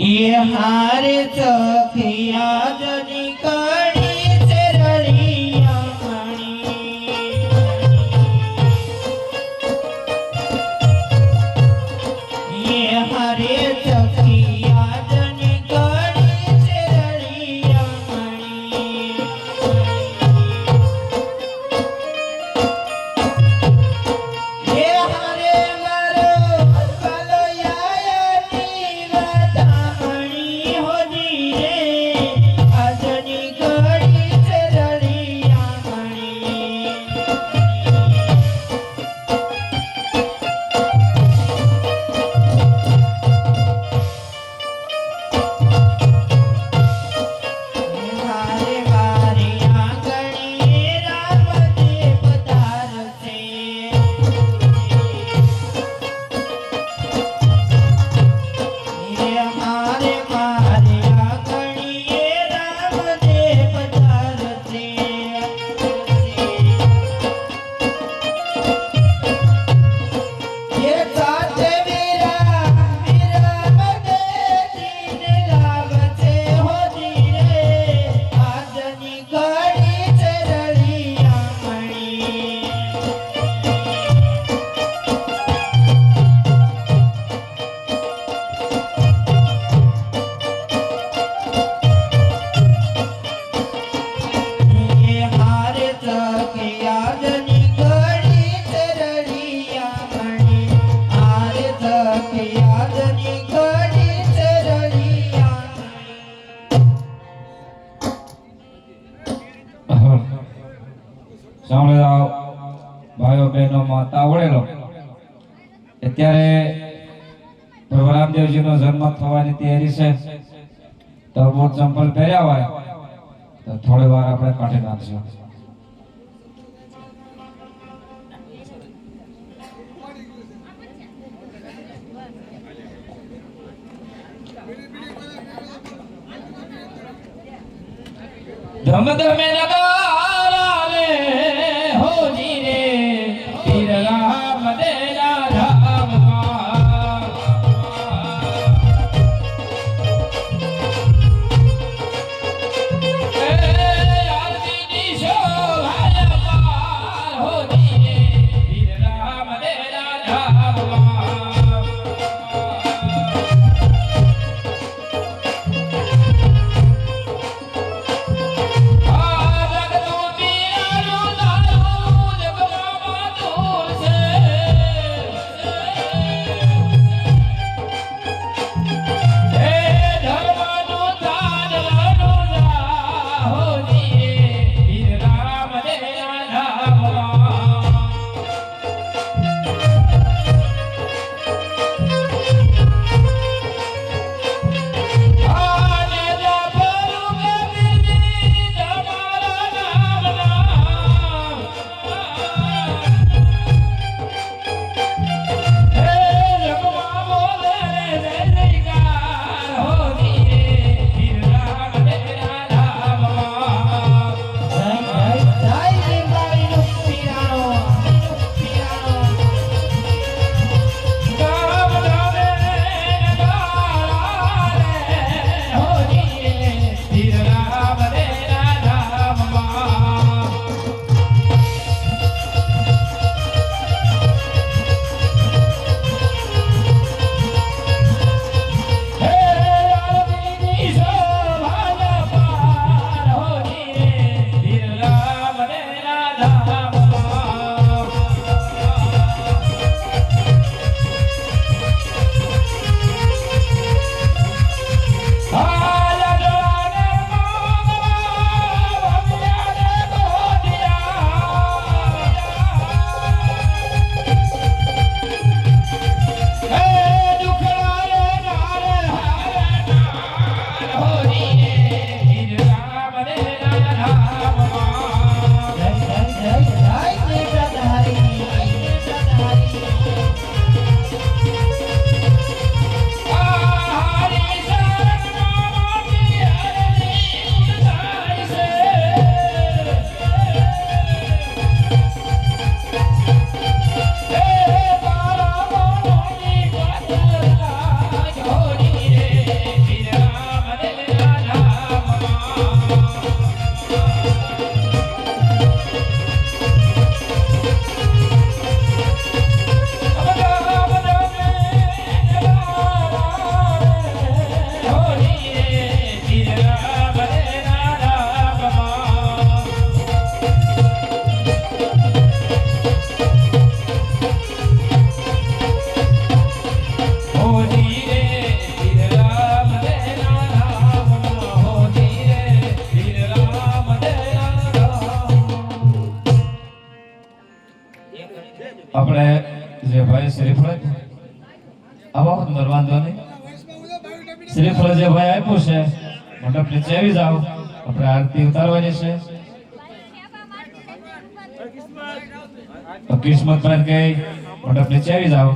ये हार चखिया जनी कर અત્યારે ભગવાનદેવજીનો જન્મ થવાની તૈયારી છે. તરબૂચ ચંપલ પહેર્યા હોય, તો થોડી વાર આપણે કાઢી નાખશું. ધમ ધમે લગા Oh. આવી જાઓ. આપણે આરતી ઉતારવાની છે કિસ્મત પણ કઈ નીચે આવી જાઓ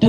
તો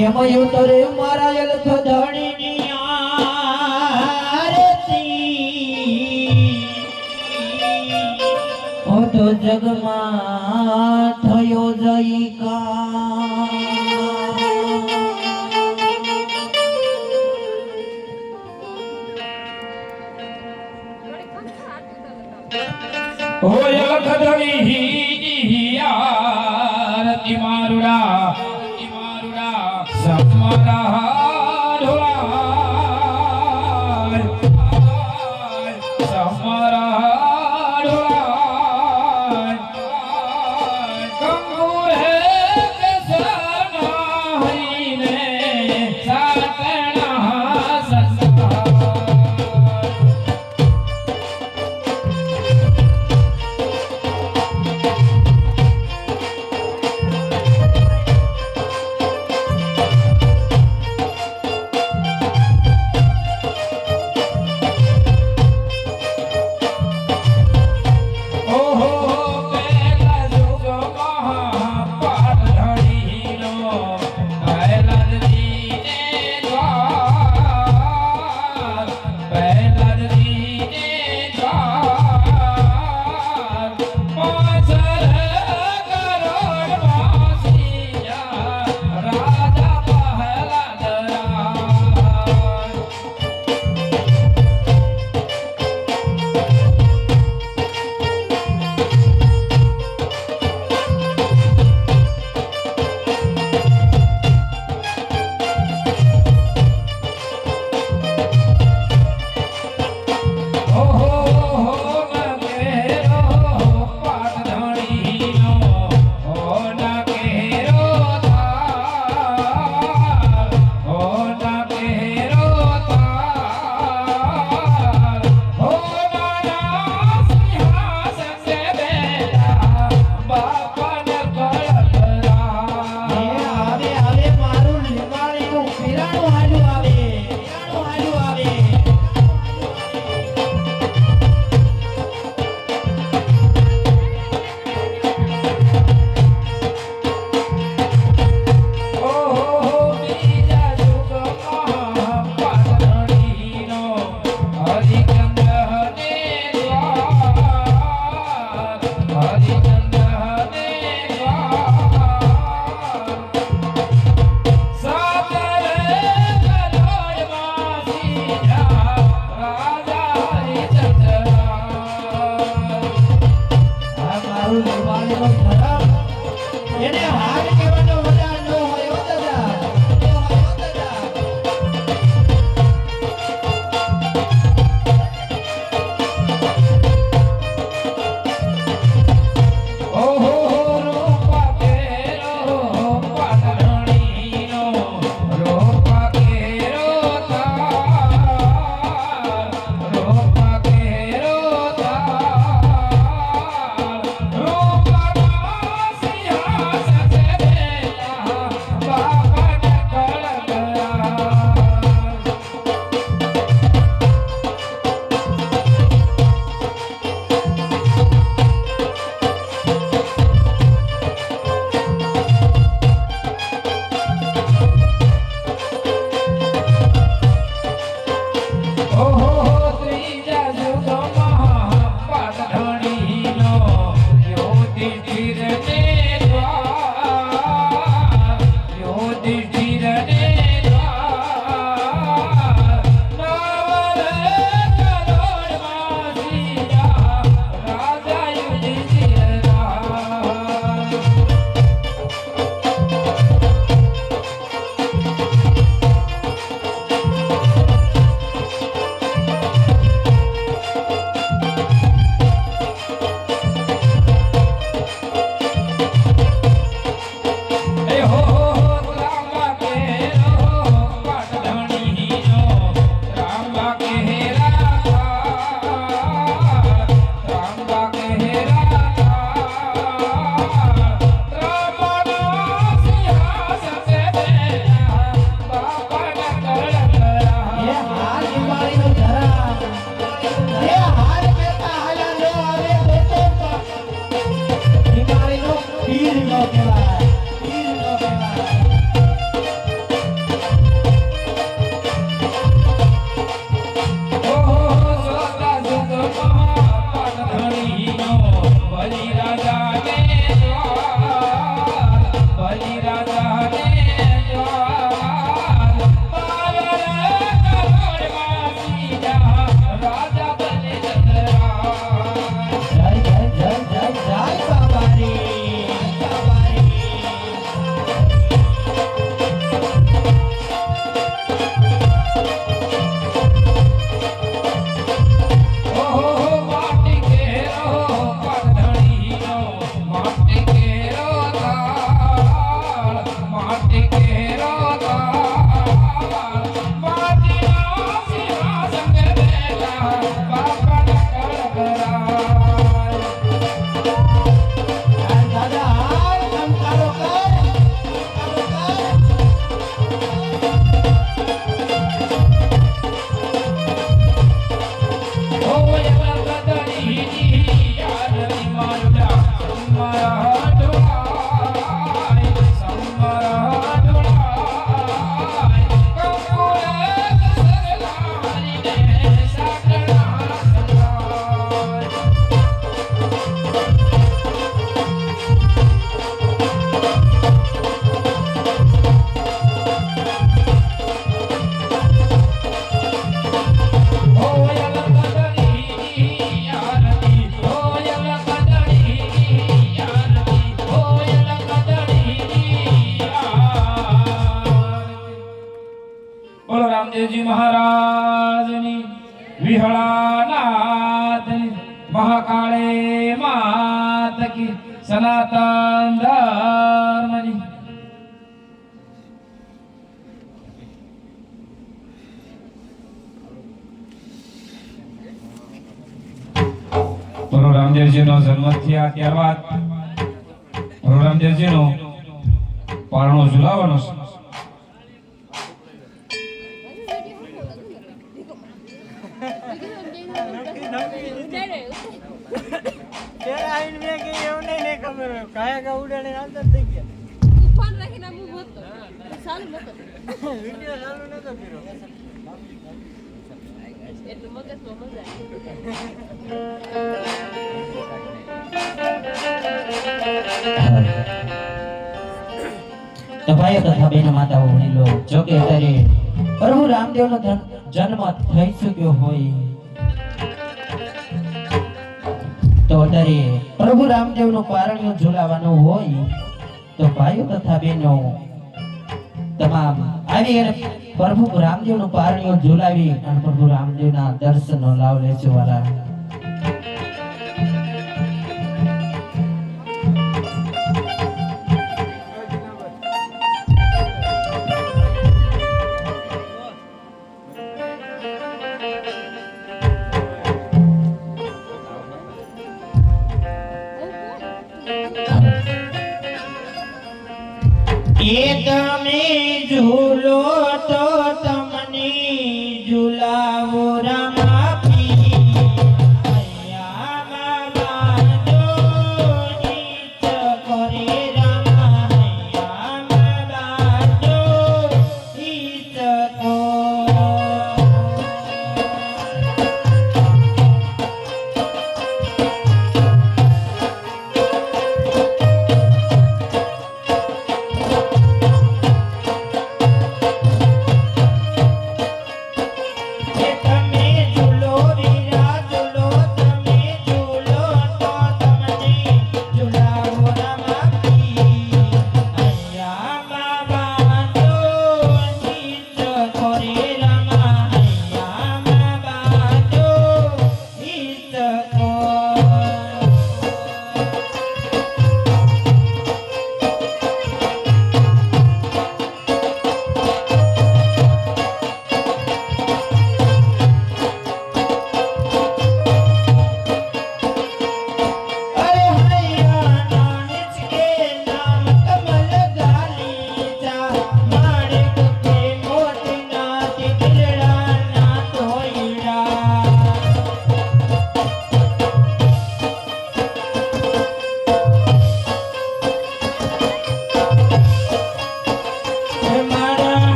એમ યુતરે મારા અલખ ધણીની તો જગમાં થયો ઓય લખધણી હિયારતી મારુડા મારુડા. वाला બોલો રામદેવજી મહારાજની, વિહળાનાથની, મહાકાળે માત કી સનાતન ધર્મની. બોલો રામદેવજીનો જન્મ થયા ત્યારબાદ રામદેવજી રામદેવજીનો પારણો ઝુલાવવાનો છે એવું નહીં નહીં ખબર હોય કાયા કા ઉડાડીને આવતા થઈ ગયા તુફાન રાખીને આમ ઊભો હતો. સારું નહોતો. ચાલુ નતો કર્યો એટલે મગજમાં મજા તો ભાઈઓ તથા બહેનો માતાઓ વડીલો જો કે અત્યારે પ્રભુ રામદેવનો જન્મ થઈ ચુક્યો હોય તો અત્યારે પ્રભુ રામદેવનું પારણ્ય ઝુલાવાનું હોય તો ભાઈઓ તથા બહેનો, તમામ આવી અને પ્રભુ રામદેવનું પારણ્ય ઝુલાવી અને પ્રભુ રામદેવના દર્શનનો લાવ લેજો વાલા એ તમે ઝૂલો તો તમને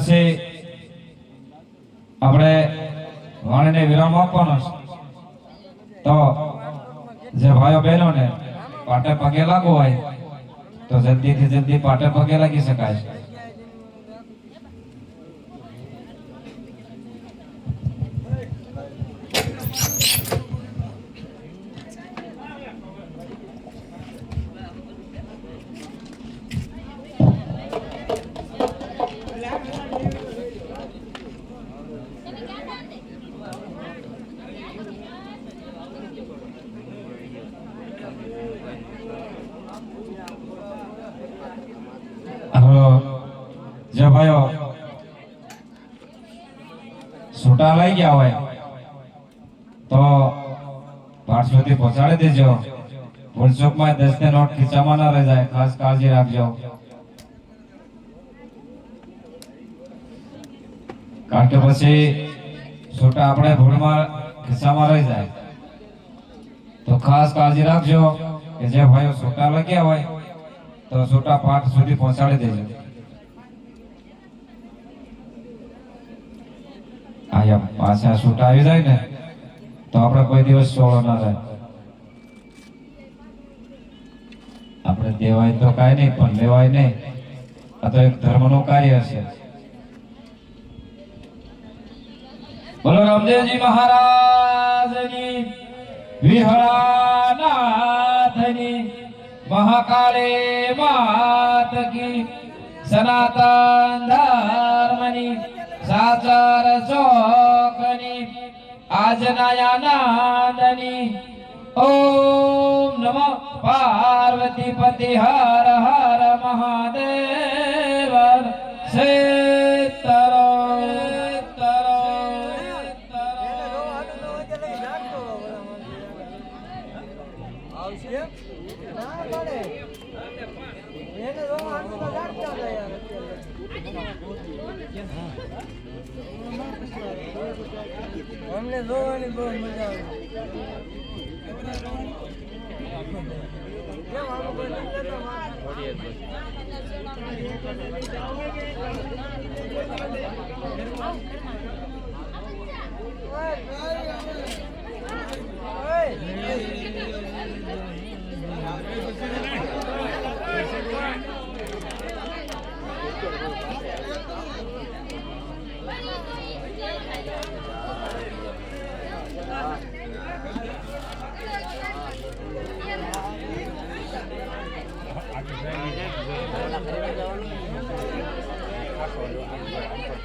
પછી આપણે વાણીને વિરામ આપવાનો છે. તો જે ભાઈઓ બહેનોને પાટે પગે લાગો હોય, તો જલ્દી થી જલ્દી પાટે પગે લાગી શકાય હલો જે ભાઈઓ છૂટા લઈ ગયા હોય. તો પાઠ પહોંચાડી દેજો. ભૂલચૂકમાં દસ ને નોટ ખીચામાં ના રહી જાય ખાસ કાળજી રાખજો. કારણ કે પછી છૂટા આપણે ભૂલમાં ખિસ્સામાં રહી જાય. તો ખાસ કાળજી રાખજો કે જે ભાઈઓ છૂટા લગ્યા હોય. તો છૂટા પાઠ સુધી પહોંચાડી દેજો. પાછા છૂટા જાય ને, તો આપણે કોઈ દિવસ સોળો ના જાય આપણે દેવાય તો કાંઈ નહીં, પણ લેવાય નહીં. આ તો એક ધર્મનું કાર્ય છે. બોલો રામદેવજી મહારાજની, વિહળાનાથની, મહાકાળે માત કી સનાતન ધર્મની સાચર ચોકની આજના આનંદની ઓમ નમઃ પાર્વતી પતિ હર હર મહાદેવ સીતરો અમને જોવાની બહુ મજા આવે.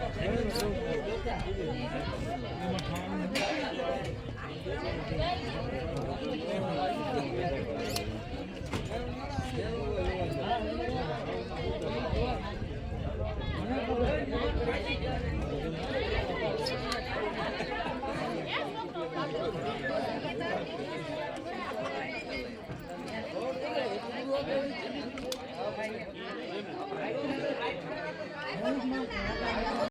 Thank you.